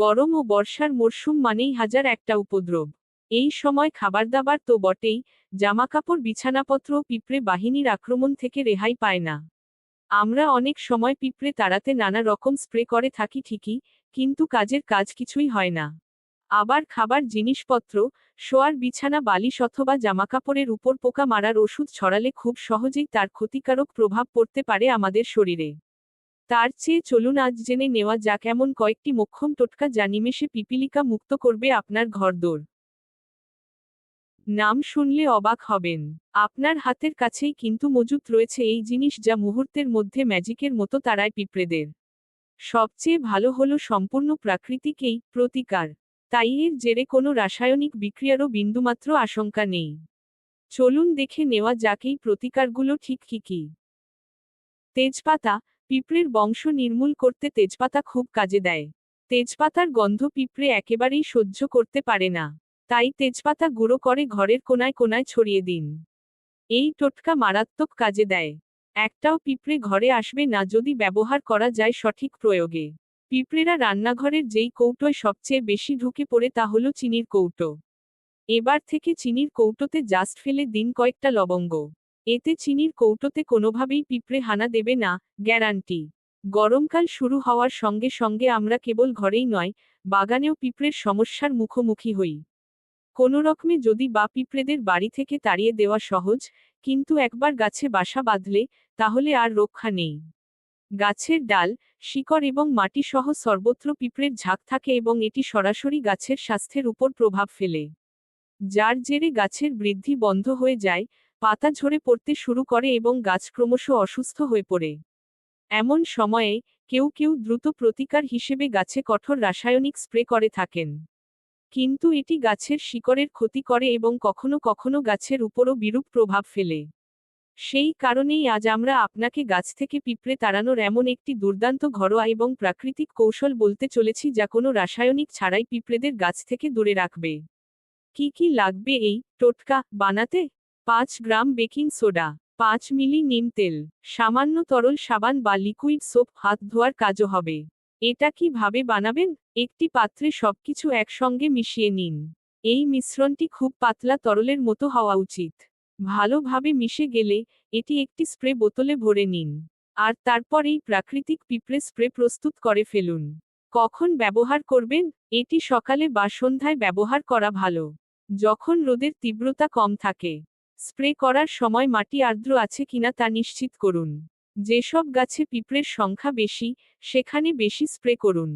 গরম ও বর্ষার মরশুম মানেই হাজার একটা উপদ্রব। এই সময় খাবার দাবার তো বটেই, জামাকাপড়, বিছানাপত্র পিঁপড়ে বাহিনীর আক্রমণ থেকে রেহাই পায় না। আমরা অনেক সময় পিঁপড়ে তাড়াতে নানা রকম স্প্রে করে থাকি ঠিকই, কিন্তু কাজের কাজ কিছুই হয় না। আবার খাবার, জিনিসপত্র, শোয়ার বিছানা, বালিশ অথবা জামাকাপড়ের উপর পোকা মারার ওষুধ ছড়ালে খুব সহজেই তার ক্ষতিকারক প্রভাব পড়তে পারে আমাদের শরীরে। তার চেয়ে চলুন আজ জেনে নেওয়া যাক এমন কয়েকটি মোক্ষম টোটকা যা নিমেষে পিপিলিকা মুক্ত করবে আপনার ঘরদোর। নাম শুনলে অবাক হবেন। আপনার হাতের কাছেই কিন্তু মজুত রয়েছে এই জিনিস যা মুহূর্তের মধ্যে ম্যাজিকের মতো তারায় পিঁপড়েদের। সবচেয়ে ভালো হলো সম্পূর্ণ প্রাকৃতিকেই প্রতিকার। তাই এর জেরে কোনো রাসায়নিক বিক্রিয়ারও বিন্দুমাত্র আশঙ্কা নেই। চলুন দেখে নেওয়া যাক এই প্রতিকারগুলো ঠিক কি কি। তেজপাতা পিঁপড়ের বংশ নির্মূল করতে তেজপাতা খুব কাজে দেয়। তেজপাতার গন্ধ পিঁপড়ে একেবারেই সহ্য করতে পারে না। তাই তেজপাতা গুঁড়ো করে ঘরের কোনায় কোনায় ছড়িয়ে দিন। এই টোটকা মারাত্মক কাজে দেয়। একটাও পিঁপড়ে ঘরে আসবে না যদি ব্যবহার করা যায় সঠিক প্রয়োগে। পিঁপড়েরা রান্নাঘরের যেই কৌটোয় সবচেয়ে বেশি ঢুকে পড়ে তা হল চিনির কৌটো। এবার থেকে চিনির কৌটোতে জাস্ট ফেলে দিন কয়েকটা লবঙ্গ। এতে চিনির কৌটোতে কোনোভাবেই পিঁপড়ে হানা দেবে না, গ্যারান্টি। গরমকাল শুরু হওয়ার সঙ্গে সঙ্গে আমরা কেবল ঘরেই নয়, বাগানেও পিঁপড়ের সমস্যার মুখোমুখি হই। কোনো রকমে যদি বা পিঁপড়েদের বাড়ি থেকে তাড়িয়ে দেওয়া সহজ, কিন্তু একবার গাছে বাসা বাঁধলে, তাহলে আর রক্ষা নেই। গাছের ডাল, শিকড় এবং মাটি সহ সর্বত্র পিঁপড়ের ঝাঁক থাকে এবং এটি সরাসরি গাছের স্বাস্থ্যের উপর প্রভাব ফেলে। যার জেরে গাছের বৃদ্ধি বন্ধ হয়ে যায় পাতা ঝরে পড়তে শুরু করে এবং গাছ ক্রমশ অসুস্থ হয়ে পড়ে। এমন সময়ে কেউ কেউ দ্রুত প্রতিকার হিসেবে গাছে কঠোর রাসায়নিক স্প্রে করে থাকেন। কিন্তু এটি গাছের শিকড়ের ক্ষতি করে এবং কখনো কখনো গাছের উপরও বিরূপ প্রভাব ফেলে। সেই কারণেই আজ আমরা আপনাকে গাছ থেকে পিঁপড়ে তাড়ানোর এমন একটি দুর্দান্ত ঘরোয়া এবং প্রাকৃতিক কৌশল বলতে চলেছি যা কোনো রাসায়নিক ছাড়াই পিঁপড়েদের গাছ থেকে দূরে রাখবে। কি কি লাগবে এই টোটকা বানাতে? পাঁচ গ্রাম বেকিং সোডা, পাঁচ মিলি নিম তেল, সামান্য তরল সাবান বা লিকুইড সোপ হাত ধোয়ার কাজও হবে। এটা কীভাবে বানাবেন? একটি পাত্রে সবকিছু একসঙ্গে মিশিয়ে নিন। এই মিশ্রণটি খুব পাতলা তরলের মতো হওয়া উচিত। ভালোভাবে মিশে গেলে এটি একটি স্প্রে বোতলে ভরে নিন। আর তারপর এই প্রাকৃতিক পিঁপড়ে স্প্রে প্রস্তুত করে ফেলুন। কখন ব্যবহার করবেন? এটি সকালে বা সন্ধ্যায় ব্যবহার করা ভালো। যখন রোদের তীব্রতা কম থাকে। স্প্রে করার সময় মাটি আর্দ্র আছে কিনা তা নিশ্চিত করুন। যেসব গাছে পিঁপড়ের সংখ্যা বেশি, সেখানে বেশি স্প্রে করুন।